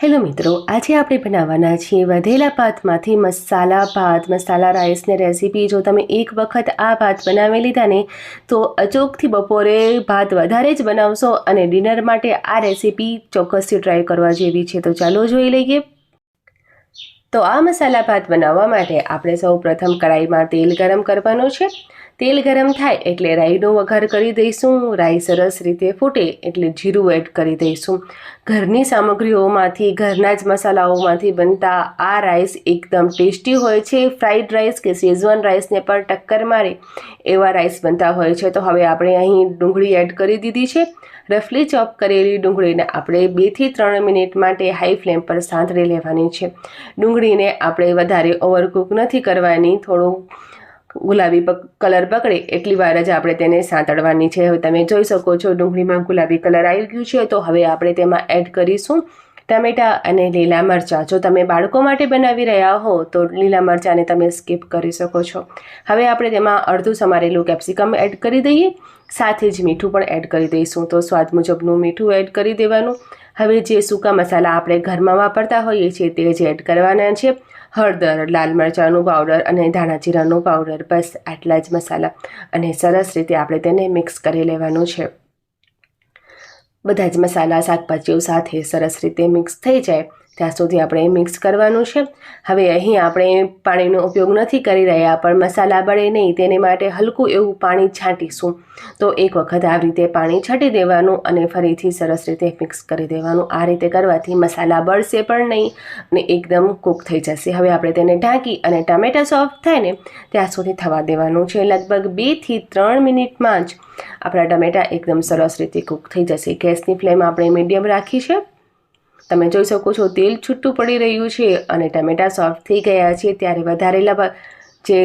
Hello મિત્રો, આજે આપણે બનાવવાના છીએ વધેલા ભાતમાંથી મસાલા ભાત, મસાલા રાઈસની રેસીપી. જો તમે એક વખત આ ભાત બનાવી લીધા ને, તો અચોકથી બપોરે ભાત વધારે જ બનાવશો અને ડિનર માટે આ રેસીપી ચોક્કસથી ટ્રાય કરવા જેવી છે. તો ચાલો જોઈ લઈએ. તો આ મસાલા ભાત બનાવવા માટે આપણે સૌ પ્રથમ કડાઈમાં તેલ ગરમ કરવાનું છે. તેલ ગરમ થાય એટલે રાઈનો વઘાર કરી દઈશું. રાઈ સરસ રીતે ફૂટે એટલે જીરું એડ કરી દઈશું. ઘરની સામગ્રીઓમાંથી, ઘરના જ મસાલાઓમાંથી બનતા આ રાઈસ એકદમ ટેસ્ટી હોય છે. ફ્રાઈડ રાઈસ કે શેઝવાન રાઈસને પણ ટક્કર મારે એવા રાઈસ બનતા હોય છે. તો હવે આપણે અહીં ડુંગળી એડ કરી દીધી છે. રફલી ચોપ કરેલી ડુંગળીને આપણે બેથી ત્રણ મિનિટ માટે હાઈ ફ્લેમ પર સાંતળી લેવાની છે. ડુંગળીને આપણે વધારે ઓવરકુક નથી કરવાની. થોડું ગુલાબી કલર પકડે એટલી વાર જ આપણે તેને સાંતળવાની છે. હવે તમે જોઈ શકો છો ડુંગળીમાં ગુલાબી કલર આવી ગયું છે. તો હવે આપણે તેમાં એડ કરીશું ટામેટા અને લીલા મરચાં. જો તમે બાળકો માટે બનાવી રહ્યા હો, તો લીલા મરચાંને તમે સ્કીપ કરી શકો છો. હવે આપણે તેમાં અડધું સમારેલું કેપ્સિકમ એડ કરી દઈએ. સાથે જ મીઠું પણ એડ કરી દઈશું. તો સ્વાદ મુજબનું મીઠું એડ કરી દેવાનું. હવે જે સૂકા મસાલા આપણે ઘરમાં વાપરતા હોઈએ છીએ તે જ એડ કરવાના છે. હળદર, લાલ મરચાંનું પાવડર અને ધાણા જીરાનો પાવડર બસ આટલા જ મસાલા. અને સરસ રીતે આપણે તેને મિક્સ કરી લેવાનું છે. બધા જ મસાલા શાકભાજીઓ સાથે સરસ રીતે મિક્સ થઈ જાય. ત્યાં સુધી આપણે મિક્સ કરવાનું છે. હવે અહીં આપણે પાણીનો ઉપયોગ નથી કરી રહ્યા, પણ મસાલા બળે નહીં, તેને માટે હલકું એવું પાણી છાંટીશું. તો એક વખત આવી રીતે પાણી છાંટી દેવાનું અને ફરીથી સરસ રીતે મિક્સ કરી દેવાનું. આ રીતે કરવાથી મસાલા બળશે પણ નહીં અને એકદમ કૂક થઈ જશે. હવે આપણે તેને ઢાંકી અને ટામેટા સોફ્ટ થાય ને, ત્યાં સુધી થવા દેવાનું છે લગભગ બેથી ત્રણ મિનિટમાં જ. આપણા ટમેટા એકદમ સરસ રીતે કૂક થઈ જશે. ગેસની ફ્લેમ આપણે મીડિયમ રાખી છે. તમે જોઈ શકો છો, તેલ છૂટું પડી રહ્યું છે અને ટમેટાં સોફ્ટ થઈ ગયા છે. ત્યારે વધારેલા જે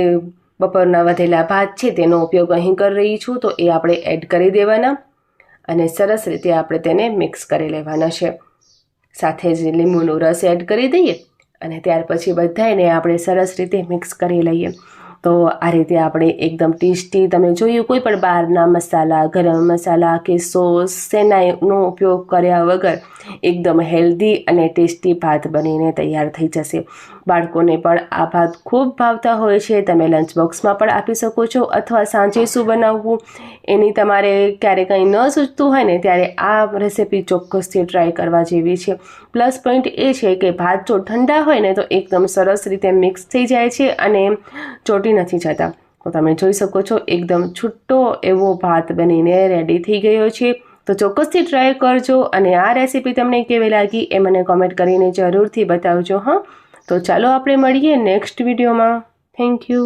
બપોરના વધેલા ભાત છે તેનો ઉપયોગ અહીં કરી રહી છું. તો એ આપણે એડ કરી દેવાના અને સરસ રીતે આપણે તેને મિક્સ કરી લેવાના છે. સાથે જ લીંબુનો રસ એડ કરી દઈએ અને ત્યાર પછી બધાને આપણે સરસ રીતે મિક્સ કરી લઈએ. તો આ રીતે આપણે એકદમ ટેસ્ટી તમે જોયું, કોઈ પણ બહારના મસાલા, ગરમ મસાલા કે સોસ સેનાઈનો ઉપયોગ કર્યા વગર એકદમ હેલ્ધી અને ટેસ્ટી ભાત બનીને તૈયાર થઈ જશે. બાળકોને પણ આ ભાત ખૂબ ભાવતા હોય છે. તમે લંચ બોક્સમાં પણ આપી શકો છો અથવા સાંજે શું બનાવવું એની તમારે ક્યારે કંઈ ન સૂચતું હોય ને ત્યારે આ રેસીપી ચોક્કસથી ટ્રાય કરવા જેવી છે. પ્લસ પોઈન્ટ એ છે કે ભાત જો ઠંડા હોય ને તો એકદમ સરસ રીતે મિક્સ થઈ જાય છે અને ચોટી નથી જતા. તો તમે જોઈ શકો છો, એકદમ છૂટો એવો ભાત બનીને રેડી થઈ ગયો છે. તો ચોક્કસથી ટ્રાય કરજો અને આ રેસીપી તમને કેવી લાગી એ મને કોમેન્ટ કરીને જરૂરથી બતાવજો, હા? તો ચાલો આપણે મળીએ નેક્સ્ટ વિડીયોમાં થેન્ક યુ